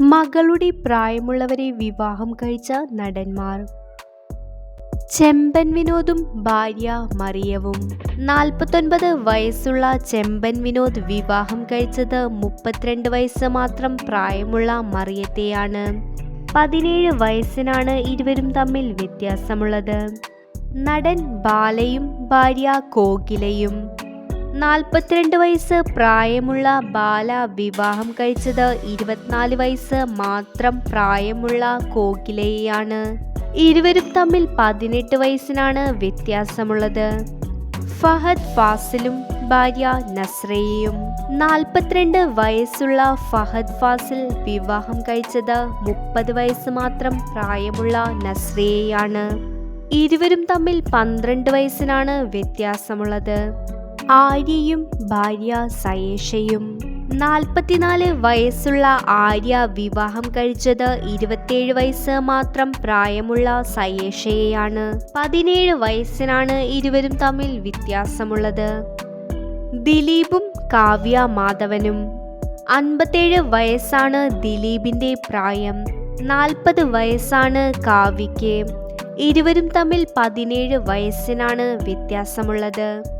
മകളുടെ പ്രായമുള്ളവരെ വിവാഹം കഴിച്ച നടന്മാർ. ചെമ്പൻ വിനോദും ഭാര്യ മറിയവും. നാൽപ്പത്തൊൻപത് വയസ്സുള്ള ചെമ്പൻ വിനോദ് വിവാഹം കഴിച്ചത് മുപ്പത്തിരണ്ട് വയസ്സ് മാത്രം പ്രായമുള്ള മറിയത്തെയാണ്. പതിനേഴ് വയസ്സിനാണ് ഇരുവരും തമ്മിൽ വ്യത്യാസമുള്ളത്. നടൻ ബാലയും ഭാര്യ കോകിലയും. നാൽപ്പത്തിരണ്ട് വയസ്സ് പ്രായമുള്ള ബാല വിവാഹം കഴിച്ചത് ഇരുപത്തിനാല് വയസ്സ് മാത്രം പ്രായമുള്ള കോകിലയെയാണ്. ഇരുവരും തമ്മിൽ പതിനെട്ട് വയസ്സിനാണ് വ്യത്യാസമുള്ളത്. ഫഹദ് ഫാസിലും ഭാര്യ നസ്രയും നാൽപ്പത്തിരണ്ട് വയസ്സുള്ള ഫഹദ് ഫാസിൽ വിവാഹം കഴിച്ചത് മുപ്പത് വയസ്സ് മാത്രം പ്രായമുള്ള നസ്രയെയാണ്. ഇരുവരും തമ്മിൽ പന്ത്രണ്ട് വയസ്സിനാണ് വ്യത്യാസമുള്ളത്. ആര്യയും ഭാര്യ സയേഷയും. നാൽപ്പത്തിനാല് വയസ്സുള്ള ആര്യ വിവാഹം കഴിച്ചത് ഇരുപത്തിയേഴ് വയസ്സ് മാത്രം പ്രായമുള്ള സയേഷയെയാണ്. പതിനേഴ് വയസ്സിനാണ് ഇരുവരും തമ്മിൽ വ്യത്യാസമുള്ളത്. ദിലീപും കാവ്യ മാധവനും. അൻപത്തേഴ് വയസ്സാണ് ദിലീപിന്റെ പ്രായം. നാൽപ്പത് വയസ്സാണ് കാവ്യയ്ക്ക്. ഇരുവരും തമ്മിൽ പതിനേഴ് വയസ്സിനാണ് വ്യത്യാസമുള്ളത്.